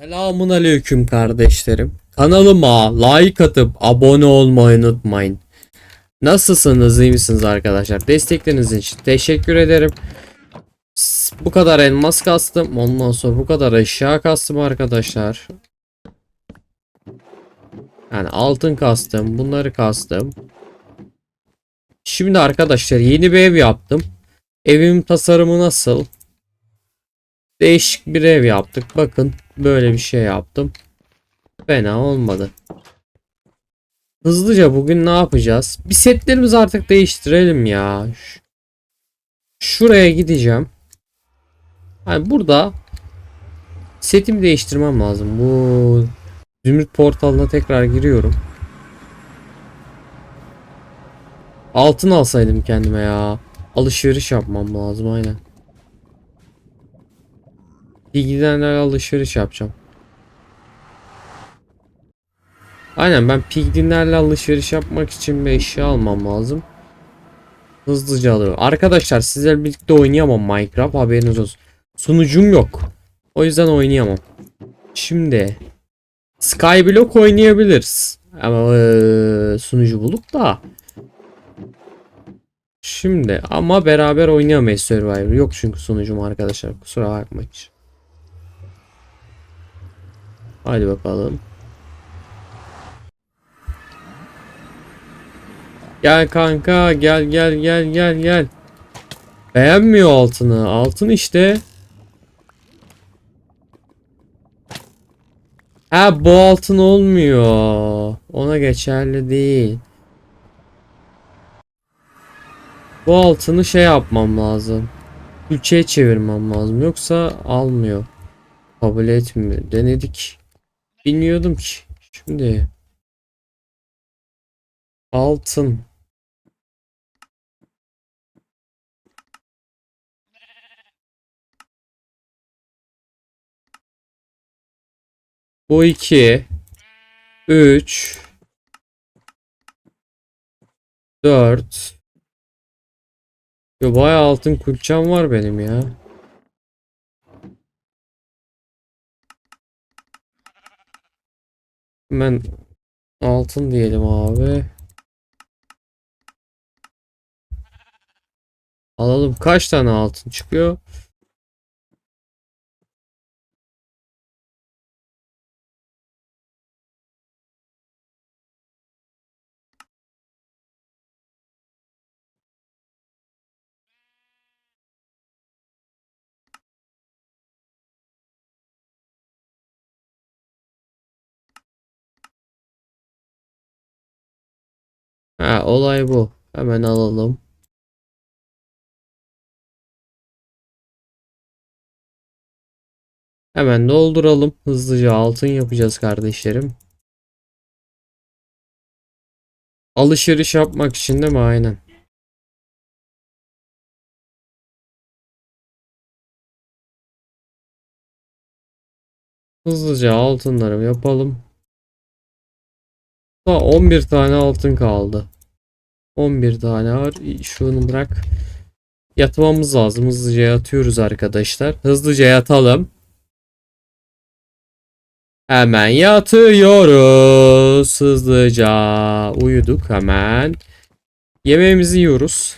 Selamun aleyküm kardeşlerim. Kanalıma like atıp abone olmayı unutmayın. Nasılsınız iyi misiniz arkadaşlar? Destekleriniz için teşekkür ederim. Bu kadar elmas kastım. Ondan sonra bu kadar eşya kastım arkadaşlar. Yani altın kastım. Bunları kastım. Şimdi arkadaşlar yeni bir ev yaptım. Evimin tasarımı nasıl? Değişik bir ev yaptık. Bakın böyle bir şey yaptım. Fena olmadı. Hızlıca bugün ne yapacağız? Bir setlerimizi artık değiştirelim ya. Şuraya gideceğim. Hani burada setimi değiştirmem lazım. Bu Zümrüt portalına tekrar giriyorum. Altın alsaydım kendime ya. Alışveriş yapmam lazım aynen. Piggy'den alışveriş yapacağım. Aynen ben Piggy'lerle alışveriş yapmak için bir eşya almam lazım. Hızlıca alıyorum. Arkadaşlar sizlerle birlikte oynayamam Minecraft haberiniz olsun. Sunucum yok. O yüzden oynayamam. Şimdi Skyblock oynayabiliriz. Ama eee, sunucu bulup da Şimdi ama beraber oynayamayız Survivor. Yok çünkü sunucum arkadaşlar. Kusura bakmayın. Hadi bakalım. Gel kanka gel gel gel gel gel. Beğenmiyor altını. Altın işte. Ha bu altın olmuyor. Ona geçerli değil. Bu altını şey yapmam lazım. Külçeye çevirmem lazım. Yoksa almıyor. Kabul etmiyor. Denedik. Bilmiyordum ki. Şimdi. Altın. Bu iki. Üç. Dört. Ya bayağı altın külçem var benim ya. Hemen altın diyelim abi. Alalım kaç tane altın çıkıyor? Ha olay bu. Hemen alalım. Hemen dolduralım. Hızlıca altın yapacağız kardeşlerim. Alışveriş yapmak için değil mi? Aynen. Hızlıca altınları yapalım. Daha 11 tane altın kaldı. 11 tane var. Şunu bırak. Yatmamız lazım. Hızlıca yatıyoruz arkadaşlar. Hızlıca yatalım. Hemen yatıyoruz. Hızlıca uyuduk hemen. Yemeğimizi yiyoruz.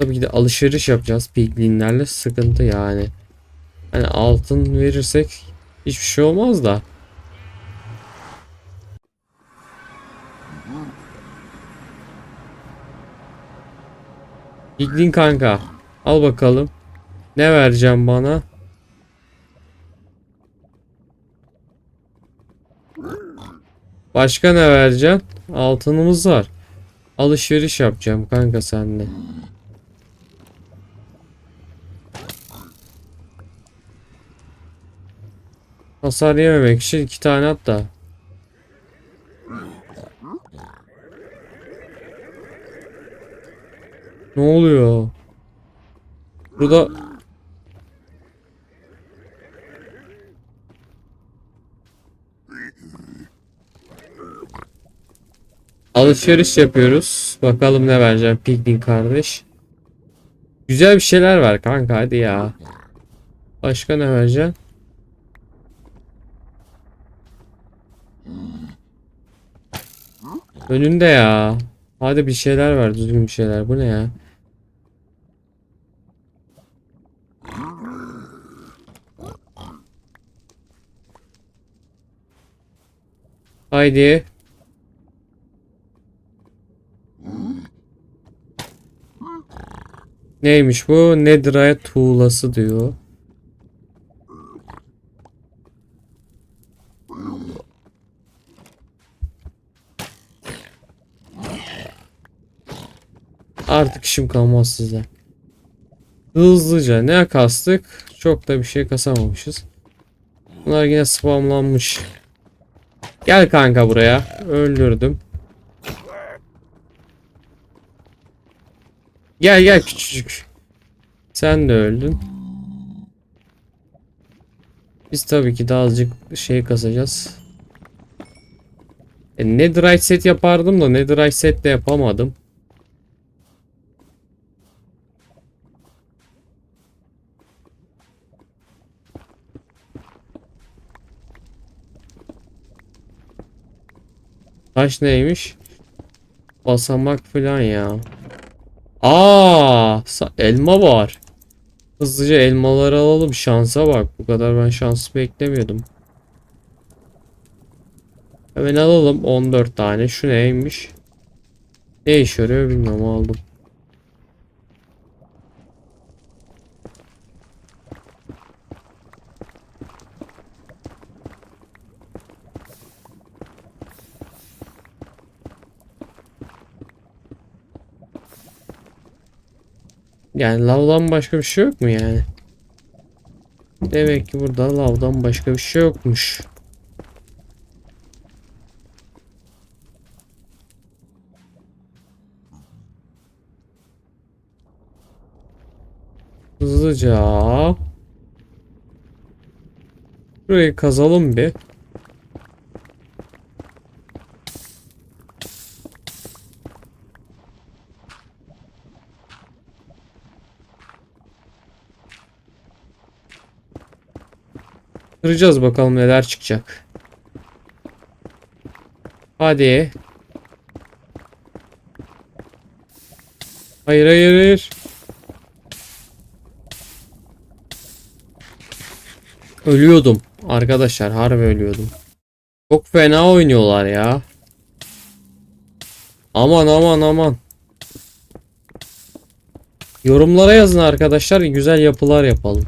Tabii ki de alışveriş yapacağız. Piglinlerle sıkıntı yani. Hani altın verirsek hiçbir şey olmaz da. Piglin kanka. Al bakalım. Ne vereceğim bana? Başka ne vereceksin? Altınımız var. Alışveriş yapacağım kanka seninle. Hasar yememek için iki tane at Ne oluyor? Burada Alışveriş yapıyoruz. Bakalım ne vereceğim Piglin kardeş. Güzel bir şeyler var kanka hadi ya. Başka ne vereceğim? Önünde ya. Hadi bir şeyler var düzgün bir şeyler. Bu ne ya? Haydi. Neymiş bu? Netherite tuğlası diyor. Artık işim kalmaz size. Hızlıca ne kastık? Çok da bir şey kasamamışız. Bunlar yine spamlanmış. Gel kanka buraya. Öldürdüm. Gel gel küçücük. Sen de öldün. Biz tabii ki daha azıcık şey kasacağız. E, netherite set yapardım da netherite set de yapamadım. Taş neymiş? Basamak falan ya. Aa, elma var. Hızlıca elmaları alalım. Şansa bak. Bu kadar ben şans beklemiyordum. Hemen alalım 14 tane. Şu neymiş? Ne işe yarıyor bilmiyorum aldım. Yani lavdan başka bir şey yok mu yani? Demek ki burada lavdan başka bir şey yokmuş. Hızlıca. Burayı kazalım bir. Kıracağız bakalım neler çıkacak. Hadi. Hayır hayır hayır. Ölüyordum. Arkadaşlar harbi ölüyordum. Çok fena oynuyorlar ya. Aman aman aman. Yorumlara yazın arkadaşlar. Güzel yapılar yapalım.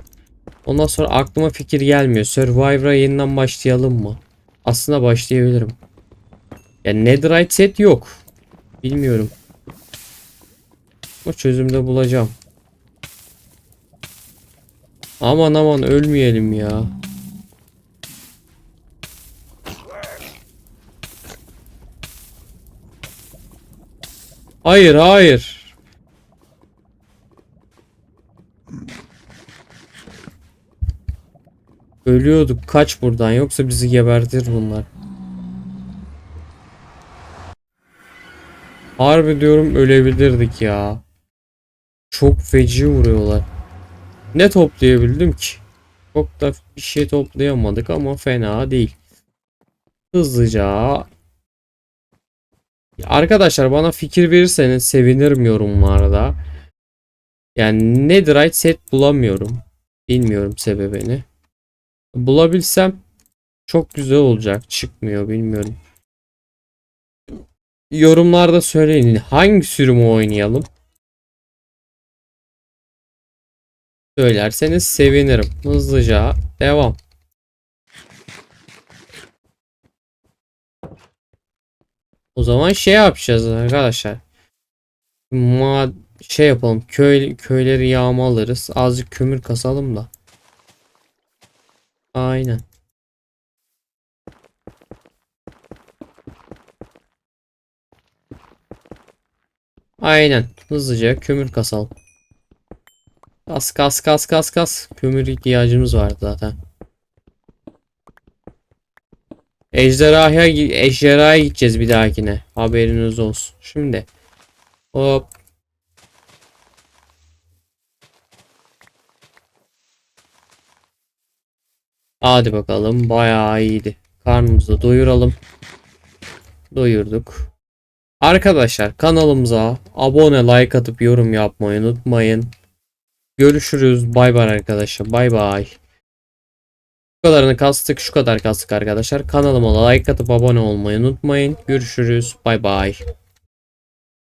Ondan sonra aklıma fikir gelmiyor. Survivor'a yeniden başlayalım mı? Aslında başlayabilirim. Ya Netherite set yok. Bilmiyorum. O çözümde bulacağım. Aman aman ölmeyelim ya. Hayır hayır. Ölüyorduk kaç buradan yoksa bizi gebertir bunlar. Harbi diyorum ölebilirdik ya. Çok feci vuruyorlar. Ne toplayabildim ki? Çok da bir şey toplayamadık ama fena değil. Hızlıca. Arkadaşlar bana fikir verirseniz sevinirim yorumlarda. Yani Netherite set bulamıyorum. Bilmiyorum sebebini. Bulabilsem çok güzel olacak. Çıkmıyor bilmiyorum. Yorumlarda söyleyin hangi sürümü oynayalım. Söylerseniz sevinirim. Hızlıca devam. O zaman şey yapacağız arkadaşlar. Ma şey yapalım. Köy köyleri yağmalarız. Azıcık kömür kasalım da. Aynen. Aynen. Hızlıca kömür kasalım. Kas kas kas kas kas. Kömür ihtiyacımız vardı zaten. Ejderhaya, ejderhaya gideceğiz bir dahakine. Haberiniz olsun. Şimdi. Hop. Hadi bakalım. Bayağı iyiydi. Karnımızı doyuralım. Doyurduk. Arkadaşlar kanalımıza abone, like atıp yorum yapmayı unutmayın. Görüşürüz. Bay bay arkadaşlar. Bay bay. Bu kadarını kastık. Şu kadar kastık arkadaşlar. Kanalıma like atıp abone olmayı unutmayın. Görüşürüz. Bay bay.